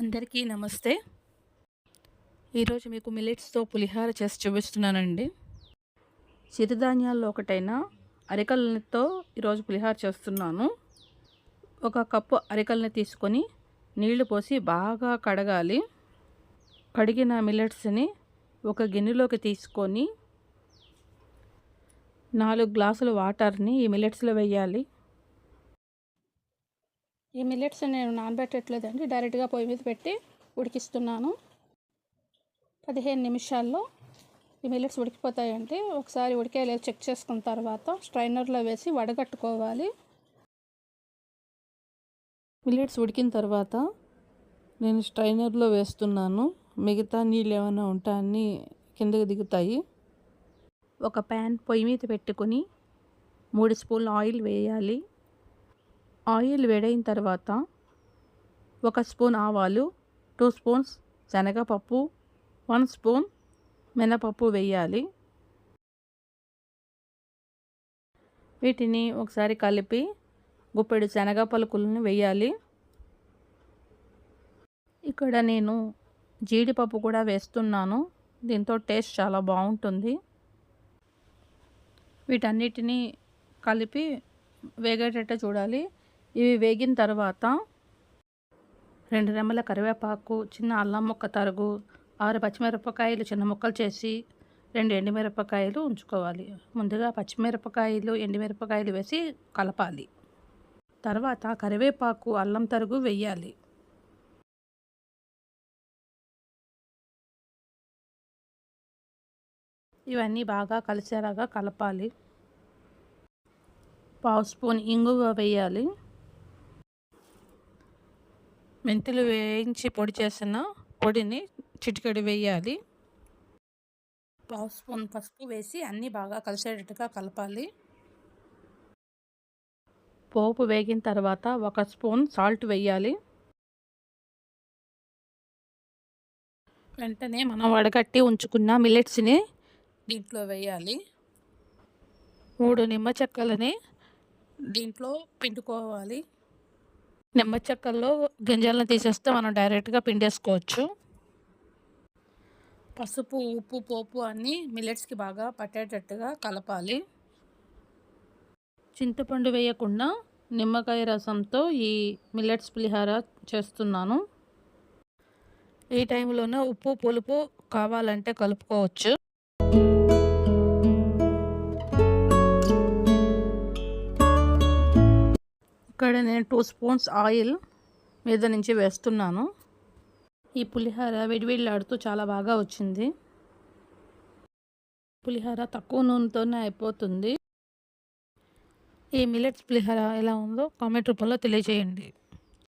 అందరికీ నమస్తే. ఈరోజు మీకు మిల్లెట్స్తో పులిహార చేసి చూపిస్తున్నానండి. చిరుధాన్యాల్లో ఒకటైన అరికలతో ఈరోజు పులిహార చేస్తున్నాను. ఒక కప్పు అరికల్ని తీసుకొని నీళ్ళు పోసి బాగా కడగాలి. కడిగిన మిల్లెట్స్ని ఒక గిన్నెలోకి తీసుకొని నాలుగు గ్లాసుల వాటర్ని ఈ మిల్లెట్స్లో వేయాలి. ఈ మిల్లెట్స్ నేను నానబెట్టట్లేదండి. డైరెక్ట్గా పొయ్యి మీద పెట్టి ఉడికిస్తున్నాను. పదిహేను నిమిషాల్లో ఈ మిల్లెట్స్ ఉడికిపోతాయండి. ఒకసారి ఉడికే లేదు చెక్ చేసుకున్న తర్వాత స్ట్రైనర్లో వేసి వడగట్టుకోవాలి. మిల్లెట్స్ ఉడికిన తర్వాత నేను స్ట్రైనర్లో వేస్తున్నాను. మిగతా నీళ్ళు ఏమైనా ఉంటా అన్నీ కిందకి దిగుతాయి. ఒక ప్యాన్ పొయ్యి మీద పెట్టుకొని మూడు స్పూన్లు ఆయిల్ వేయాలి. ఆయిల్ వేడైన తర్వాత ఒక స్పూన్ ఆవాలు టూ స్పూన్స్ శనగపప్పు వన్ స్పూన్ మినపప్పు వేయాలి. వీటిని ఒకసారి కలిపి గుప్పెడు శనగ పలుకులను వేయాలి. ఇక్కడ నేను జీడిపప్పు కూడా వేస్తున్నాను. దీంతో టేస్ట్ చాలా బాగుంటుంది. వీటన్నిటిని కలిపి వేగేటట్టు చూడాలి. ఇవి వేగిన తర్వాత రెండు రెమ్మల కరివేపాకు చిన్న అల్లం ముక్క తరుగు ఆరు పచ్చిమిరపకాయలు చిన్న ముక్కలు చేసి రెండు ఎండుమిరపకాయలు ఉంచుకోవాలి. ముందుగా పచ్చిమిరపకాయలు ఎండుమిరపకాయలు వేసి కలపాలి. తర్వాత కరివేపాకు అల్లం తరుగు వెయ్యాలి ఇవన్నీ బాగా కలిసేలాగా కలపాలి. పావు స్పూన్ ఇంగువ వేయాలి. మెంతులు వేయించి పొడి చేసిన పొడిని చిటికెడు వేయాలి. పావు స్పూన్ పసుపు వేసి అన్నీ బాగా కలిసేటట్టుగా కలపాలి. పోపు వేగిన తర్వాత ఒక స్పూన్ సాల్ట్ వేయాలి. వెంటనే మనం వడగట్టి ఉంచుకున్న మిల్లెట్స్ని దీంట్లో వేయాలి. మూడు నిమ్మ చెక్కలని దీంట్లో పిండుకోవాలి. నిమ్మ చెక్కల్లో గింజలను తీసేస్తే మనం డైరెక్ట్గా పిండేసుకోవచ్చు. పసుపు ఉప్పు పోపు అన్నీ మిల్లెట్స్కి బాగా పట్టేటట్టుగా కలపాలి. చింతపండు వేయకుండా నిమ్మకాయ రసంతో ఈ మిల్లెట్స్ పులిహార చేస్తున్నాను. ఈ టైంలోనే ఉప్పు పులుపు కావాలంటే కలుపుకోవచ్చు. ఇక్కడ నేను టూ స్పూన్స్ ఆయిల్ మీద నుంచి వేస్తున్నాను. ఈ పులిహార విడివిడిలాడుతూ చాలా బాగా వచ్చింది. పులిహార తక్కువ నూనెతోనే అయిపోతుంది. ఈ మిల్లెట్స్ పులిహార ఎలా ఉందో కామెంట్ రూపంలో తెలియజేయండి.